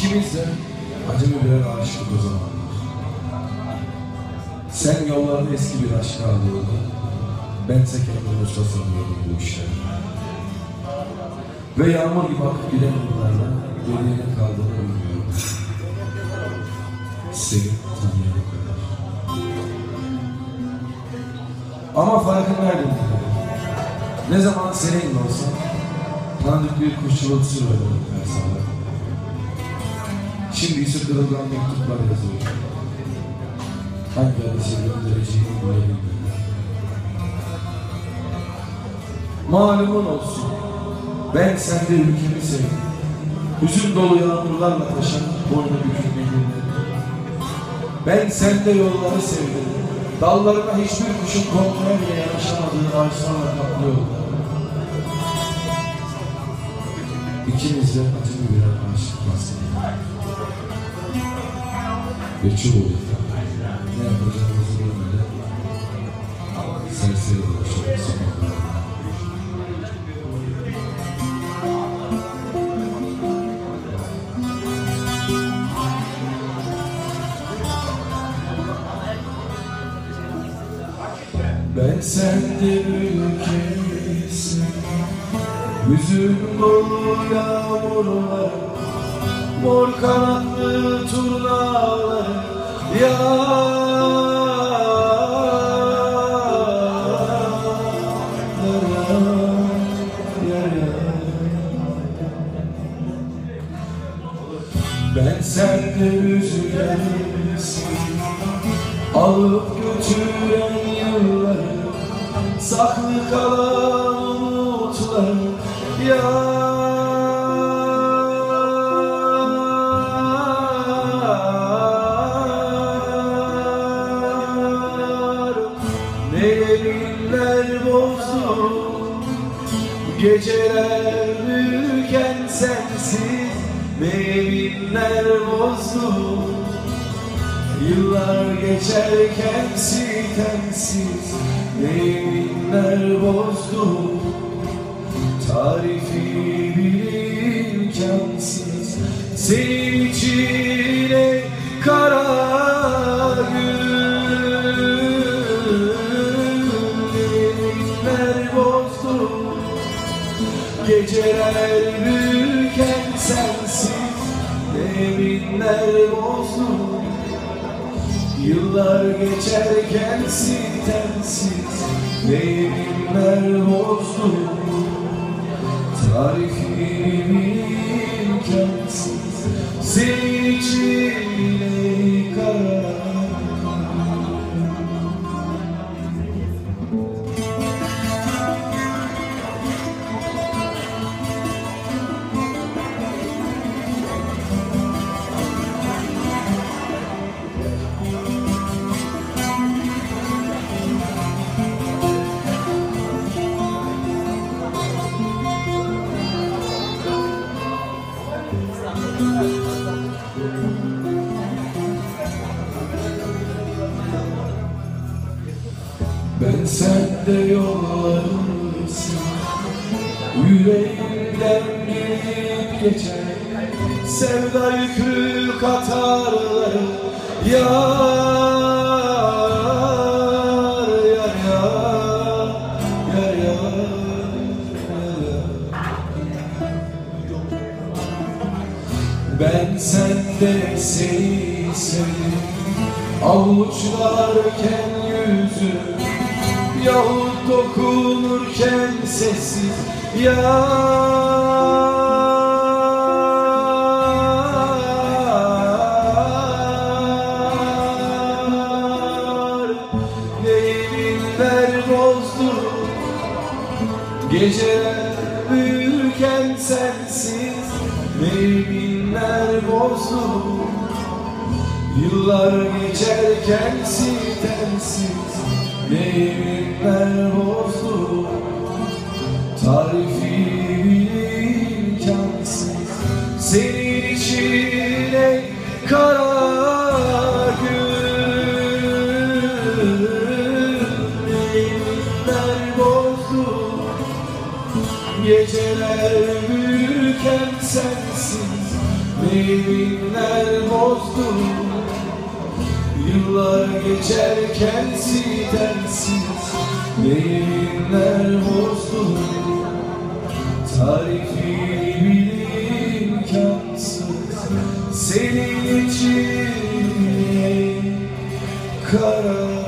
İkimiz de acemi birer aşıktık o zamanlar. Sen yollarda eski bir aşk ağlıyordun. Bense kendimi usta sanıyordum bu işlere. Ve yağmur gibi akıp giden yıllarla geriye ne kaldığını bilmiyorum. Seni tanıyana kadar. Ama farkındaydım. Ne zaman senin olsam tanıdık bir kuş çıvıltısı veriyorum her sabah. Şimdi ise kırılgan mektuplar yazıyor. Hangi bile bilmiyorum. Malumun olsun. Ben sende ülkemi sevdim. Hüzün dolu yağmurlarla taşan boynu bir günleri. Ben sende yolları sevdim. Dallarına hiçbir kuşun kontrol bile yanaşamadığı ağaçlarla kaplı yollar. İkimiz de acılı birer aşık Ve çoğu ne yapacağımızı bilmeden serseri dolaşıyor sokaklarda. Ben sende ülkesin Hüzün dolu yağmurlar Mor kanatlı turnalar. Ben sende üzülensin Alıp götüren yılları Saklı kalan umutlar. Yar Geceler büyürken sensiz Meyvinler bozdu. Yıllar geçerken sitemsiz Meyvinler bozdu. Tarifi bir imkansız. Senin için ey Geceler büyürken sensiz Devinler bozdu Yıllar geçerken sitemsiz Devinler bozdu Tarifi imkansız. Senin Ben sende yollarımsın. Yüreğimden gelip geçer. Sevda yüklü katarları Yar, yar, yar, yar, yar, yar. Ben sende seni sevdim. Avuçlarken yüzüm Yahut dokunurken sessiz Yar. Geceler büyürken sensiz. Meyvinler bozdu Yıllar geçerken sitemsiz Meyvinler bozdu Tarifi imkansız Senin için ey kara gün Meyvinler bozdu Geceler büyürken sensiz Ne yeminler bozdum Yıllar geçerken sitemsiz Ne yeminler bozdum Tarifi bile imkansız Senin için. Kara